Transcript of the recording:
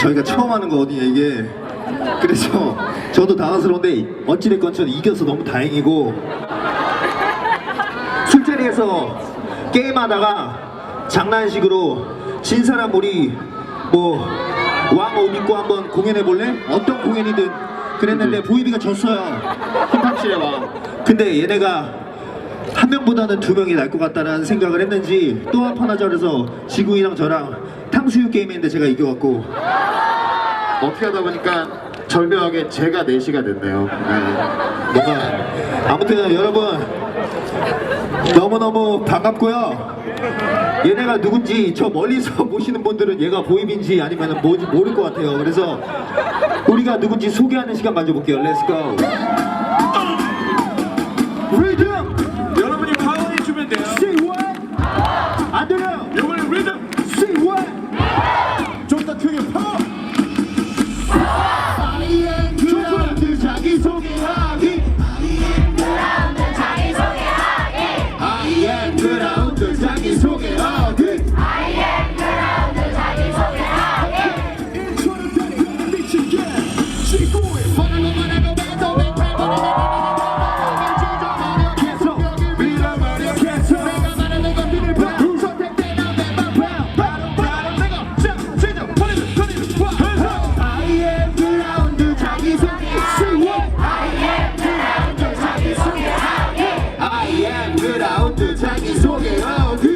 저희가 처음 하는 거거든요 이게. 그래서 저도 당황스러운데 어찌됐건 저는 이겨서 너무 다행이고. 술자리에서 게임하다가 장난식으로 진 사람 우리 뭐왕 옷 입고 한번 공연해 볼래? 어떤 공연이든 그랬는데 보이비가 졌어요. 힙합실의 왕. 근데 얘네가 한 명보다는 두 명이 날 것 같다라는 생각을 했는지 또 한판 하자 그래서 지구이랑 저랑 탕수육 게임했는데 제가 이겨갖고 어떻게 하다 보니까 절묘하게 제가 4시가 됐네요. 네. 뭔가 아무튼 여러분 너무너무 반갑고요. 얘네가 누군지 저 멀리서 보시는 분들은 얘가 보이빈지 아니면 뭐지 모를 것 같아요. 그래서 우리가 누군지 소개하는 시간 가져볼게요. 렛츠고 리듬! 여러분이 파워해 주면 돼요. Say what? 안 들려요 Jackie's walking out.